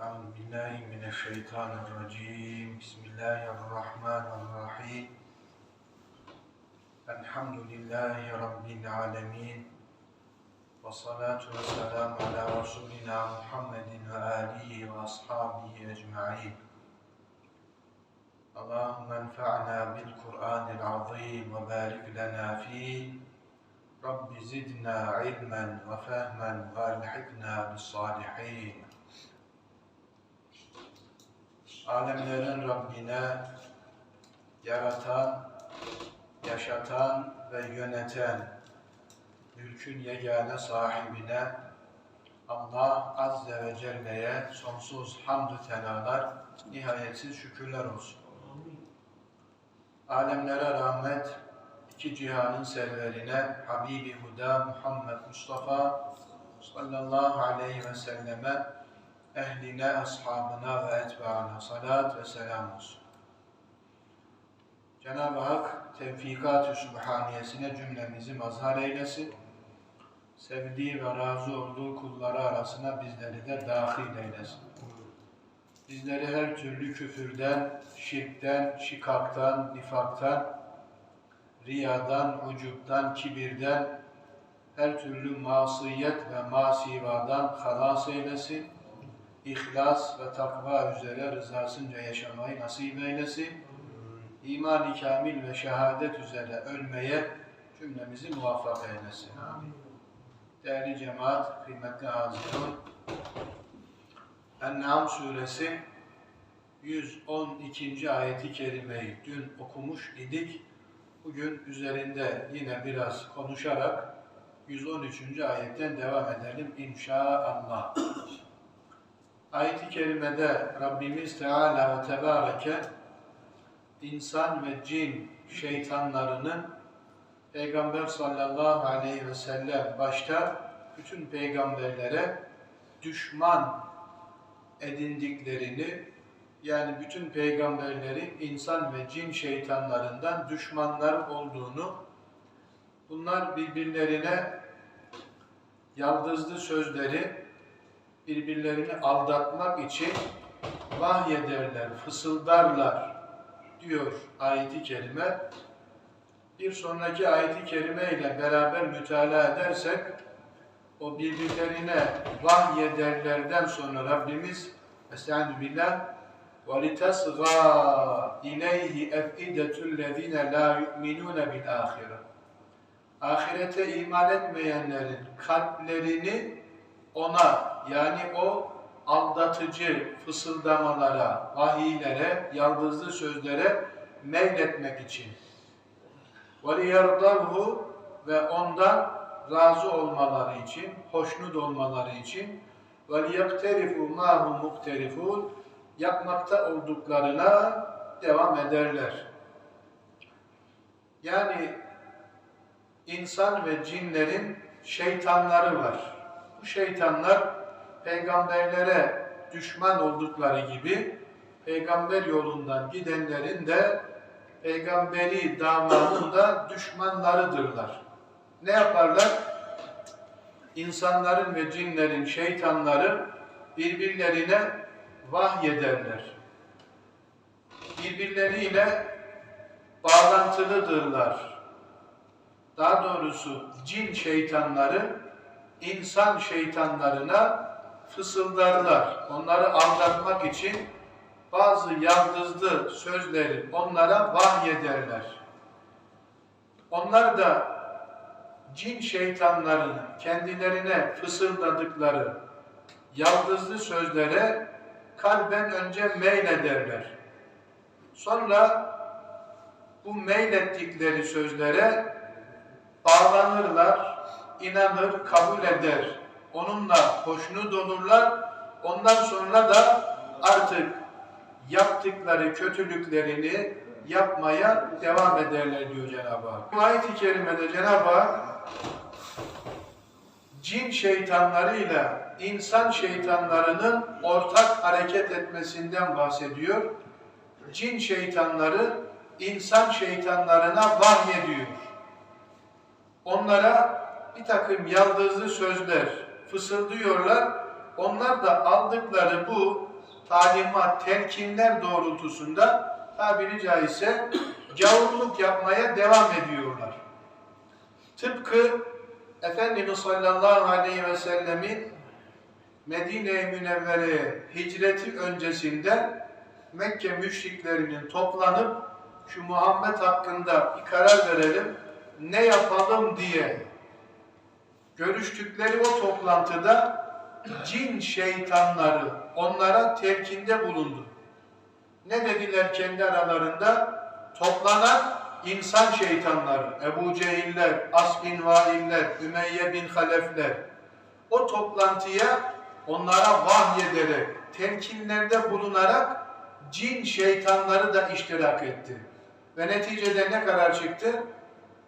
أعوذ بالله من الشيطان الرجيم. بسم الله الرحمن الرحيم. الحمد لله رب العالمين. والصلاة والسلام على رسولنا محمد وآله وأصحابه أجمعين. اللهم انفعنا بالقرآن العظيم وبارك لنا فيه. رب زدنا علما وفهما وألحقنا بالصالحين. Alemlerin Rabbine, yaratan, yaşatan ve yöneten, mülkün yegane sahibine, Allah Azze ve Celle'ye sonsuz hamdü tenalar, nihayetsiz şükürler olsun. Alemlere rahmet, iki cihanın serverine, Habibi Huda Muhammed Mustafa sallallahu aleyhi ve selleme, ehline, ashabına ve etbaına salat ve selam olsun. Cenab-ı Hak tevfikat-ı sübhaniyesine cümlemizi mazhar eylesin. Sevdiği ve razı olduğu kulları arasına bizleri de dahil eylesin. Bizleri her türlü küfürden, şirkten, şikaktan, nifaktan, riyadan, ucuptan, kibirden, her türlü masiyet ve masivadan halas eylesin ihlas ve takva üzere rızasınca yaşamayı nasip eylesin. İman-ı kamil ve şehadet üzere ölmeye cümlemizi muvaffak eylesin. Değerli cemaat, kıymetli hazirun, En'am suresi 112. ayeti kerimeyi dün okumuş idik. Bugün üzerinde yine biraz konuşarak 113. ayetten devam edelim inşallah. Ayet-i kerimede Rabbimiz Teala ve Tebareke insan ve cin şeytanlarının Peygamber sallallahu aleyhi ve sellem başta bütün peygamberlere düşman edindiklerini yani bütün peygamberlerin insan ve cin şeytanlarından düşmanlar olduğunu bunlar birbirlerine yaldızlı sözleri birbirlerini aldatmak için vahyederler, fısıldarlar diyor ayeti kerime. Bir sonraki ayeti kerime ile beraber mütalaa edersek o birbirlerine vahyederlerden sonra Rabbimiz Estaizu billah وَلِتَسْغَى اِلَيْهِ اَفْئِدَةُ الَّذ۪ينَ لَا يُؤْمِنُونَ بِالْآخِرَةِ Ahirete iman etmeyenlerin kalplerini ona yani o aldatıcı fısıldamalara, vahiylere, yaldızlı sözlere meyletmek için. وَلِيَرْضَوْهُ ve ondan razı olmaları için, hoşnut olmaları için وَلِيَقْتَرِفُوا مَا هُمْ مُقْتَرِفُونَ yapmakta olduklarına devam ederler. Yani insan ve cinlerin şeytanları var bu şeytanlar peygamberlere düşman oldukları gibi peygamber yolundan gidenlerin de peygamberi damadın da düşmanlarıdırlar. Ne yaparlar? İnsanların ve cinlerin, şeytanları birbirlerine vahyederler. Birbirleriyle bağlantılıdırlar. Daha doğrusu cin şeytanları insan şeytanlarına fısıldarlar. Onları aldatmak için bazı yaldızlı sözleri onlara vahyederler. Onlar da cin şeytanların kendilerine fısıldadıkları yaldızlı sözlere kalben önce meylederler. Sonra bu meylettikleri sözlere bağlanırlar, inanır, kabul eder. Onunla hoşnut olurlar. Ondan sonra da artık yaptıkları kötülüklerini yapmaya devam ederler diyor Cenab-ı Hak. Bu ayet-i kerimede Cenab-ı Hak cin şeytanlarıyla insan şeytanlarının ortak hareket etmesinden bahsediyor. Cin şeytanları insan şeytanlarına vahyediyor. Onlara bir takım yaldızlı sözler fısıldıyorlar. onlar da aldıkları bu talimat, telkinler doğrultusunda tabiri caizse gavurluk yapmaya devam ediyorlar. Tıpkı Efendimiz sallallahu aleyhi ve sellemin Medine-i Münevvere'ye hicreti öncesinde Mekke müşriklerinin toplanıp şu Muhammed hakkında bir karar verelim, ne yapalım diye görüştükleri o toplantıda cin şeytanları onlara telkinde bulundu. Ne dediler kendi aralarında? Toplanan insan şeytanları, Ebu Cehiller, As bin Vailler, Ümeyye bin Halefler o toplantıya onlara vahyederek, telkinlerde bulunarak cin şeytanları da iştirak etti. Ve neticede ne karar çıktı?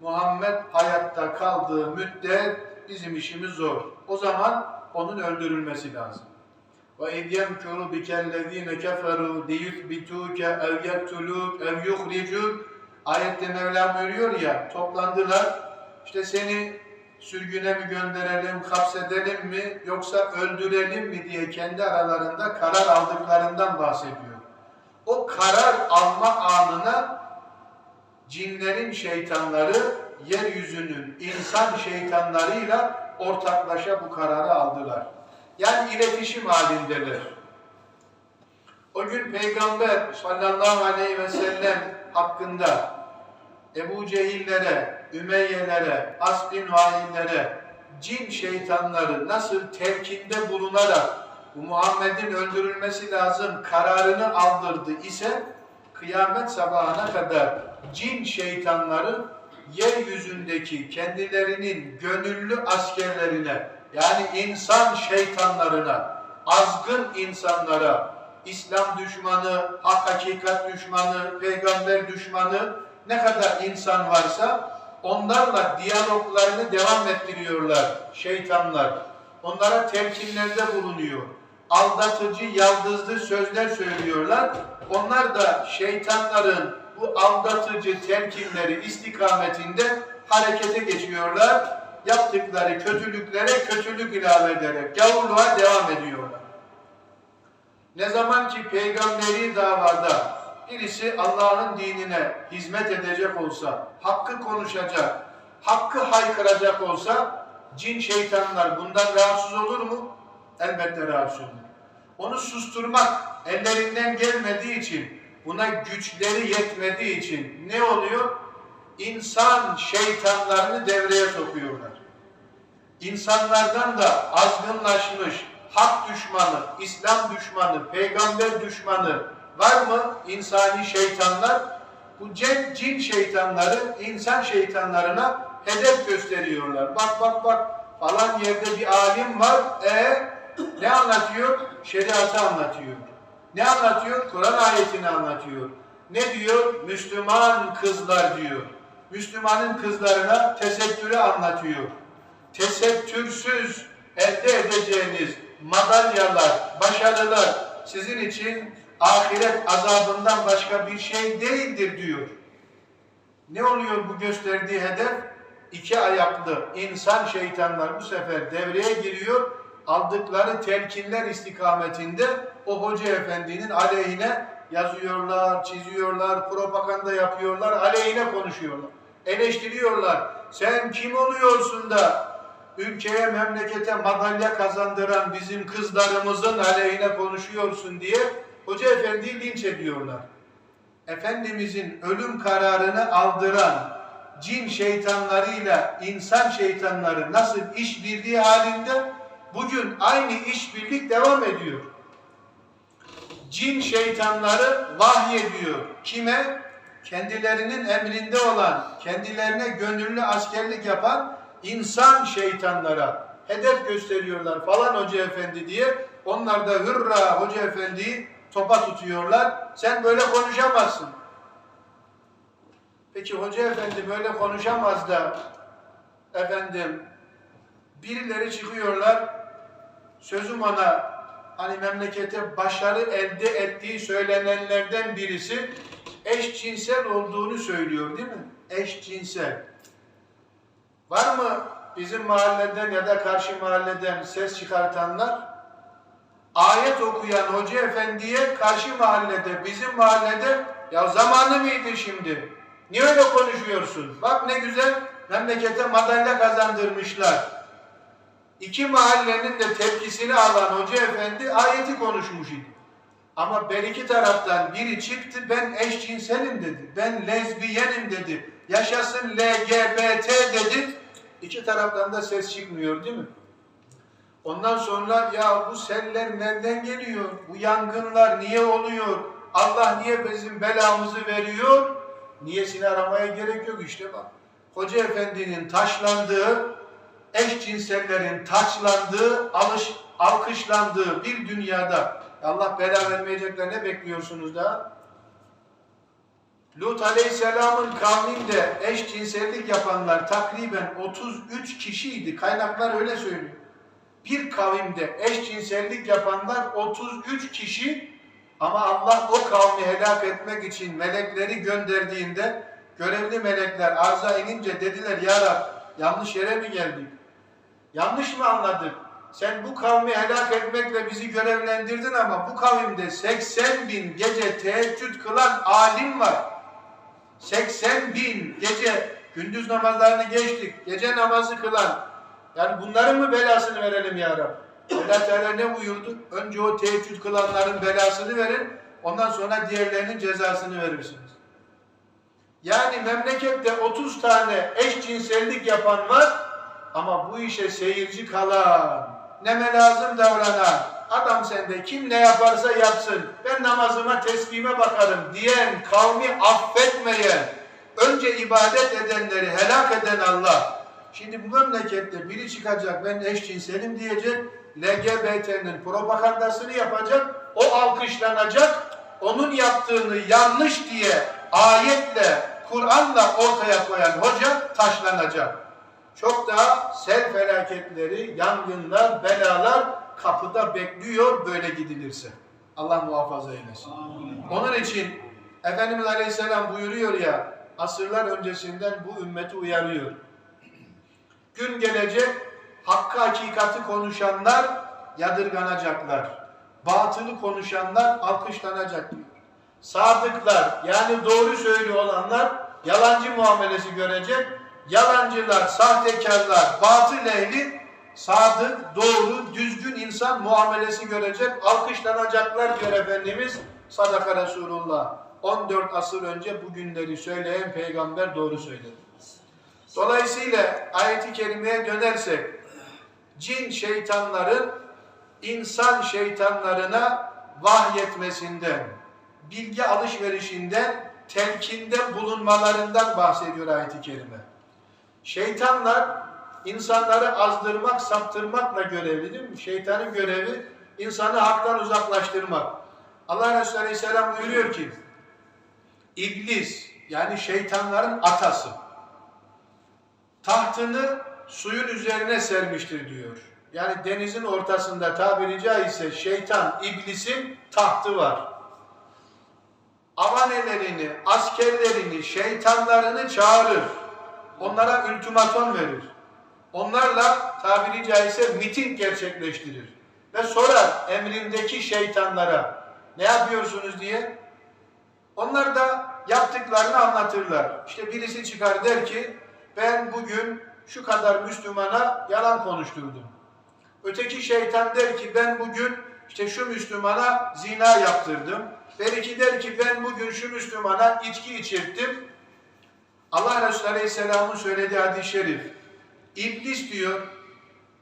Muhammed hayatta kaldığı müddet bizim işimiz zor. O zaman onun öldürülmesi lazım. وَاِذْ يَمْكُرُ بِكَ الَّذ۪ينَ كَفَرُوا لِيُثْبِتُوكَ اَوْ يَقْتُلُوكَ اَوْ يُخْرِجُوكَ Ayette Mevlam buyuruyor ya, toplandılar, işte seni sürgüne mi gönderelim, hapsedelim mi, yoksa öldürelim mi diye kendi aralarında karar aldıklarından bahsediyor. O karar alma anına cinlerin şeytanları yeryüzünün insan şeytanlarıyla ortaklaşa bu kararı aldılar. Yani iletişim halindeler. O gün Peygamber sallallahu aleyhi ve sellem hakkında Ebu Cehillere, Ümeyyelere, As bin Vaillere, cin şeytanları nasıl telkinde bulunarak bu Muhammed'in öldürülmesi lazım kararını aldırdı ise kıyamet sabahına kadar cin şeytanları yeryüzündeki kendilerinin gönüllü askerlerine yani insan şeytanlarına, azgın insanlara, İslam düşmanı, hak hakikat düşmanı, peygamber düşmanı ne kadar insan varsa onlarla diyaloglarını devam ettiriyorlar şeytanlar. Onlara telkinlerde bulunuyor. Aldatıcı, yaldızlı sözler söylüyorlar. Onlar da şeytanların bu aldatıcı telkinleri istikametinde harekete geçiyorlar. Yaptıkları kötülüklere kötülük ilave ederek gavurluğa devam ediyorlar. Ne zaman ki peygamberi davada birisi Allah'ın dinine hizmet edecek olsa, hakkı konuşacak, hakkı haykıracak olsa cin şeytanlar bundan rahatsız olur mu? Elbette rahatsız olur. Onu susturmak ellerinden gelmediği için, buna güçleri yetmediği için ne oluyor? İnsan şeytanlarını devreye sokuyorlar. İnsanlardan da azgınlaşmış, hak düşmanı, İslam düşmanı, peygamber düşmanı var mı insani şeytanlar? Bu cin, cin şeytanları insan şeytanlarına hedef gösteriyorlar. Bak bak bak falan yerde bir alim var. E ne anlatıyor? Şeriatı anlatıyor. Ne anlatıyor? Kur'an ayetini anlatıyor. Ne diyor? Müslüman kızlar diyor. Müslümanın kızlarına tesettürü anlatıyor. Tesettürsüz elde edeceğiniz madalyalar, başarılar sizin için ahiret azabından başka bir şey değildir diyor. Ne oluyor bu gösterdiği hedef? İki ayaklı insan şeytanlar bu sefer devreye giriyor. Aldıkları telkinler istikametinde o hoca efendinin aleyhine yazıyorlar, çiziyorlar, propaganda yapıyorlar, aleyhine konuşuyorlar. Eleştiriyorlar. Sen kim oluyorsun da ülkeye, memlekete madalya kazandıran bizim kızlarımızın aleyhine konuşuyorsun diye Hoca Efendi'yi linç ediyorlar. Efendimizin ölüm kararını aldıran cin şeytanlarıyla insan şeytanları nasıl işbirliği halinde bugün aynı işbirlik devam ediyor. Cin şeytanları vahyediyor. Kime? Kendilerinin emrinde olan, kendilerine gönüllü askerlik yapan insan şeytanlara hedef gösteriyorlar falan hoca efendi diye. Onlar da hırra hoca efendiyi topa tutuyorlar. Sen böyle konuşamazsın. Peki hoca efendi böyle konuşamaz da efendim birileri çıkıyorlar sözüm ona hani memlekete başarı elde ettiği söylenenlerden birisi eşcinsel olduğunu söylüyor değil mi? Eşcinsel. Var mı bizim mahalleden ya da karşı mahalleden ses çıkartanlar? ayet okuyan hoca efendiye karşı mahallede, bizim mahallede ya zamanı mıydı şimdi? Niye öyle konuşuyorsun? Bak ne güzel memlekete madalya kazandırmışlar. İki mahallenin de tepkisini alan hoca efendi ayeti konuşmuş idi. Ama bir iki taraftan biri çıktı ben eşcinselim dedi. Ben lezbiyenim dedi. Yaşasın LGBT dedi. İki taraftan da ses çıkmıyor değil mi? Ondan sonra ya bu seller nereden geliyor? Bu yangınlar niye oluyor? Allah niye bizim belamızı veriyor? Niyesini aramaya gerek yok işte bak. Hoca efendinin taşlandığı, eşcinsellerin taçlandığı, alış, alkışlandığı bir dünyada Allah bela vermeyecekler ne bekliyorsunuz da? Lut Aleyhisselam'ın kavminde eşcinsellik yapanlar takriben 33 kişiydi. Kaynaklar öyle söylüyor. Bir kavimde eşcinsellik yapanlar 33 kişi ama Allah o kavmi helak etmek için melekleri gönderdiğinde görevli melekler arza inince dediler ya Rab yanlış yere mi geldik? Yanlış mı anladık? Sen bu kavmi helak etmekle bizi görevlendirdin ama bu kavimde 80 bin gece teheccüd kılan alim var. 80 bin gece gündüz namazlarını geçtik. Gece namazı kılan. Yani bunların mı belasını verelim ya Rabbi? Allah Teala ne buyurdu? Önce o teheccüd kılanların belasını verin. Ondan sonra diğerlerinin cezasını verirsiniz. Yani memlekette 30 tane eşcinsellik yapan var ama bu işe seyirci kalan, neme lazım davranan, adam sende kim ne yaparsa yapsın, ben namazıma teslime bakarım diyen, kavmi affetmeyen, önce ibadet edenleri helak eden Allah. Şimdi bu memlekette biri çıkacak, ben eşcinselim diyecek, LGBT'nin propagandasını yapacak, o alkışlanacak, onun yaptığını yanlış diye ayetle, Kur'an'la ortaya koyan hoca taşlanacak. Çok daha sel felaketleri, yangınlar, belalar kapıda bekliyor böyle gidilirse. Allah muhafaza eylesin. Onun için Efendimiz Aleyhisselam buyuruyor ya, asırlar öncesinden bu ümmeti uyarıyor. Gün gelecek, hakkı hakikati konuşanlar yadırganacaklar. Batılı konuşanlar alkışlanacak diyor. Sadıklar yani doğru söylüyor olanlar yalancı muamelesi görecek. Yalancılar, sahtekarlar, batıl ehli sadık, doğru, düzgün insan muamelesi görecek. Alkışlanacaklar diyor Efendimiz. Sadaka Resulullah. 14 asır önce bu günleri söyleyen peygamber doğru söyledi. Dolayısıyla ayeti kerimeye dönersek cin şeytanların insan şeytanlarına vahyetmesinden, bilgi alışverişinden, telkinde bulunmalarından bahsediyor ayet-i kerime. Şeytanlar insanları azdırmak, saptırmakla görevli değil mi? Şeytanın görevi insanı haktan uzaklaştırmak. Allah Resulü Aleyhisselam buyuruyor ki İblis yani şeytanların atası tahtını suyun üzerine sermiştir diyor. Yani denizin ortasında tabiri caizse şeytan, iblisin tahtı var. Avanelerini, askerlerini, şeytanlarını çağırır. Onlara ultimaton verir. Onlarla tabiri caizse miting gerçekleştirir. Ve sorar emrindeki şeytanlara ne yapıyorsunuz diye. Onlar da yaptıklarını anlatırlar. İşte birisi çıkar der ki ben bugün şu kadar Müslümana yalan konuşturdum. Öteki şeytan der ki ben bugün işte şu Müslümana zina yaptırdım. Belki der ki ben bugün şu Müslümana içki içirttim. Allah Resulü Aleyhisselam'ın söylediği hadis-i şerif. İblis diyor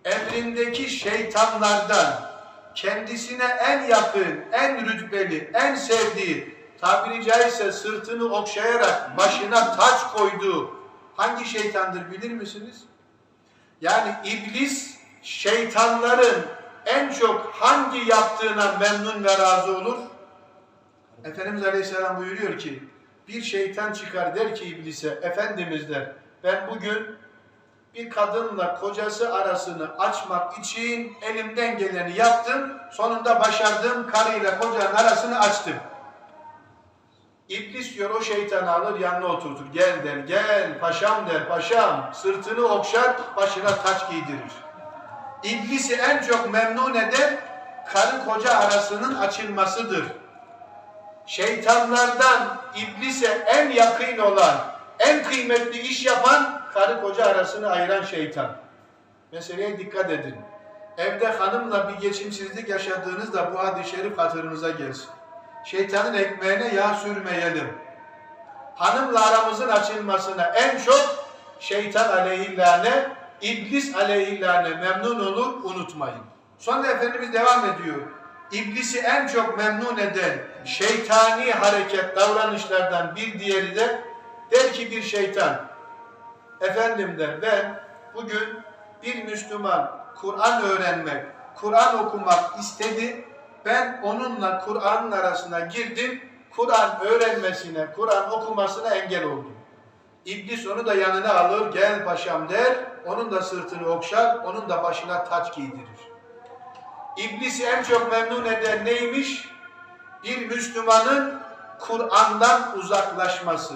emrindeki şeytanlardan kendisine en yakın, en rütbeli, en sevdiği tabiri caizse sırtını okşayarak başına taç koyduğu hangi şeytandır bilir misiniz? Yani iblis şeytanların en çok hangi yaptığına memnun ve razı olur? Efendimiz Aleyhisselam buyuruyor ki bir şeytan çıkar der ki iblise Efendimiz der ben bugün bir kadınla kocası arasını açmak için elimden geleni yaptım. Sonunda başardım. Karıyla kocanın arasını açtım. İblis diyor o şeytanı alır yanına oturtur. Gel der, gel paşam der, paşam. Sırtını okşar, başına taç giydirir. İblisi en çok memnun eden karı koca arasının açılmasıdır. Şeytanlardan iblise en yakın olan, en kıymetli iş yapan karı koca arasını ayıran şeytan. Meseleye dikkat edin. Evde hanımla bir geçimsizlik yaşadığınızda bu hadis-i şerif hatırınıza gelsin. Şeytanın ekmeğine yağ sürmeyelim. Hanımla aramızın açılmasına en çok şeytan aleyhillâne, iblis aleyhillâne memnun olur, unutmayın. Sonra Efendimiz devam ediyor. İblisi en çok memnun eden şeytani hareket, davranışlardan bir diğeri de der ki bir şeytan, efendim der ben bugün bir Müslüman Kur'an öğrenmek, Kur'an okumak istedi. Ben onunla Kur'an'ın arasına girdim. Kur'an öğrenmesine, Kur'an okumasına engel oldum. İblis onu da yanına alır, gel paşam der. Onun da sırtını okşar, onun da başına taç giydirir. İblisi en çok memnun eden neymiş? Bir Müslümanın Kur'an'dan uzaklaşması.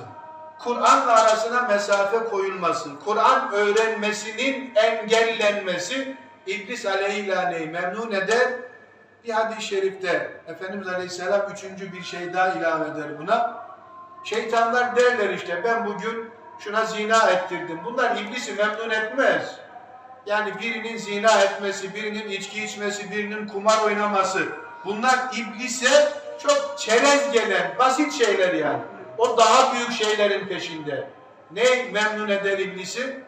Kur'an'la arasına mesafe koyulması, Kur'an öğrenmesinin engellenmesi İblis aleyhillaneyi memnun eder. Bir hadis-i şerifte Efendimiz Aleyhisselam üçüncü bir şey daha ilave eder buna. Şeytanlar derler işte ben bugün şuna zina ettirdim. Bunlar iblisi memnun etmez. Yani birinin zina etmesi, birinin içki içmesi, birinin kumar oynaması. Bunlar iblise çok çerez gelen, basit şeyler yani. O daha büyük şeylerin peşinde. Ne memnun eder iblisi?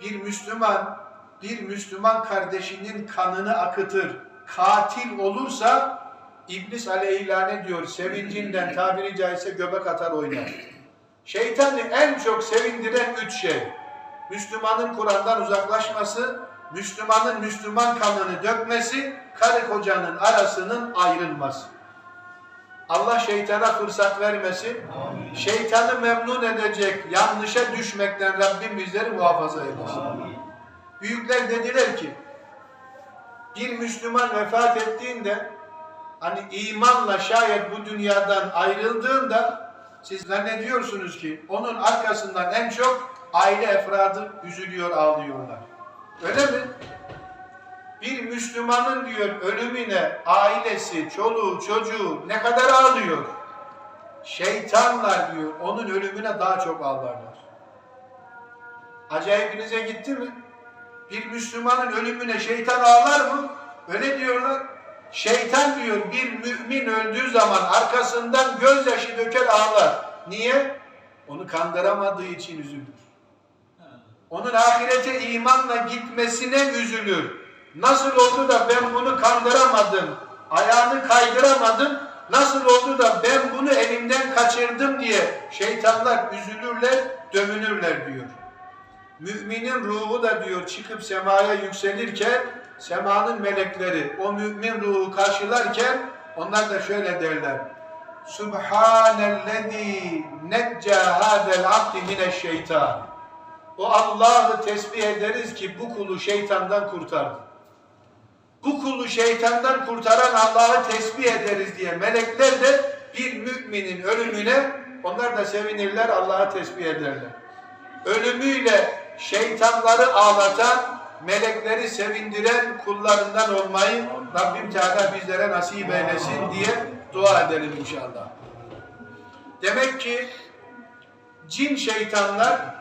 Bir Müslüman, bir Müslüman kardeşinin kanını akıtır, katil olursa İblis aleyhillâne diyor, sevincinden tabiri caizse göbek atar oynar. Şeytanı en çok sevindiren üç şey. Müslümanın Kur'an'dan uzaklaşması, Müslümanın Müslüman kanını dökmesi, karı kocanın arasının ayrılması. Allah şeytana fırsat vermesin. Şeytanı memnun edecek yanlışa düşmekten Rabbim bizleri muhafaza eylesin. Büyükler dediler ki, bir Müslüman vefat ettiğinde, hani imanla şayet bu dünyadan ayrıldığında, siz zannediyorsunuz ki onun arkasından en çok aile efradı üzülüyor, ağlıyorlar. Öyle mi? Bir Müslümanın diyor ölümüne ailesi, çoluğu, çocuğu ne kadar ağlıyor. Şeytanlar diyor onun ölümüne daha çok ağlarlar. Acayipinize gitti mi? Bir Müslümanın ölümüne şeytan ağlar mı? Öyle diyorlar. Şeytan diyor bir mümin öldüğü zaman arkasından gözyaşı döker ağlar. Niye? Onu kandıramadığı için üzülür. Onun ahirete imanla gitmesine üzülür. Nasıl oldu da ben bunu kandıramadım, ayağını kaydıramadım, nasıl oldu da ben bunu elimden kaçırdım diye şeytanlar üzülürler, dövünürler diyor. Müminin ruhu da diyor çıkıp semaya yükselirken semanın melekleri o mümin ruhu karşılarken onlar da şöyle derler. Subhanellezi necca hadel abdi mineşşeytan. O Allah'ı tesbih ederiz ki bu kulu şeytandan kurtardı. Bu kulu şeytandan kurtaran Allah'ı tesbih ederiz diye melekler de bir müminin ölümüne onlar da sevinirler, Allah'ı tesbih ederler. Ölümüyle şeytanları ağlatan, melekleri sevindiren kullarından olmayı Rabbim Teala bizlere nasip eylesin diye dua edelim inşallah. Demek ki cin şeytanlar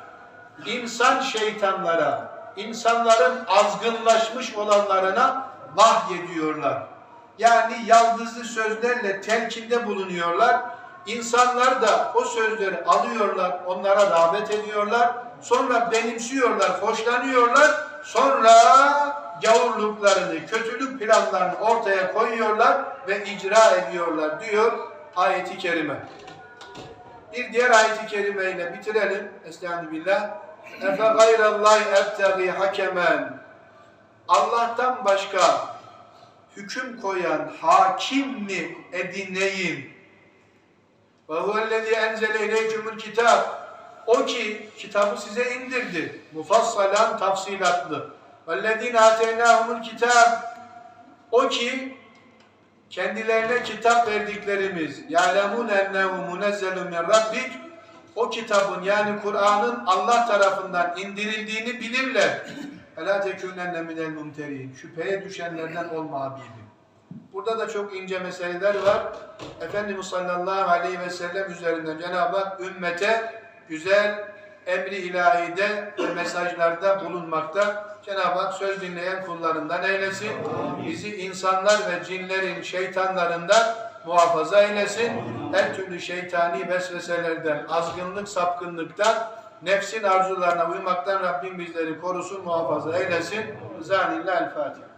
insan şeytanlara, insanların azgınlaşmış olanlarına vahyediyorlar. Yani yaldızlı sözlerle telkinde bulunuyorlar. İnsanlar da o sözleri alıyorlar, onlara rağbet ediyorlar. Sonra benimsiyorlar, hoşlanıyorlar. Sonra gavurluklarını, kötülük planlarını ortaya koyuyorlar ve icra ediyorlar diyor ayeti kerime. Bir diğer ayeti kerimeyle bitirelim. Estağfirullah. Efe gayrallahi ebtegi hakemen. Allah'tan başka hüküm koyan hakim mi edineyim? Ve huvellezî enzele ileykümül kitap. O ki kitabı size indirdi. Mufassalan tafsilatlı. Vellezîne ateynâhumul kitap. O ki kendilerine kitap verdiklerimiz ya'lemun ennehu munezzelun min rabbik o kitabın yani Kur'an'ın Allah tarafından indirildiğini bilirler. Ela tekûnenne minel mumterin. Şüpheye düşenlerden olma Habibim. Burada da çok ince meseleler var. Efendimiz sallallahu aleyhi ve sellem üzerinden Cenab-ı Hak ümmete güzel emri ilahide ve mesajlarda bulunmakta. Cenab-ı Hak söz dinleyen kullarından eylesin. Bizi insanlar ve cinlerin, şeytanlarından muhafaza eylesin. Her türlü şeytani vesveselerden, azgınlık, sapkınlıktan, nefsin arzularına uymaktan Rabbim bizleri korusun, muhafaza eylesin. Zanillah el Fatiha.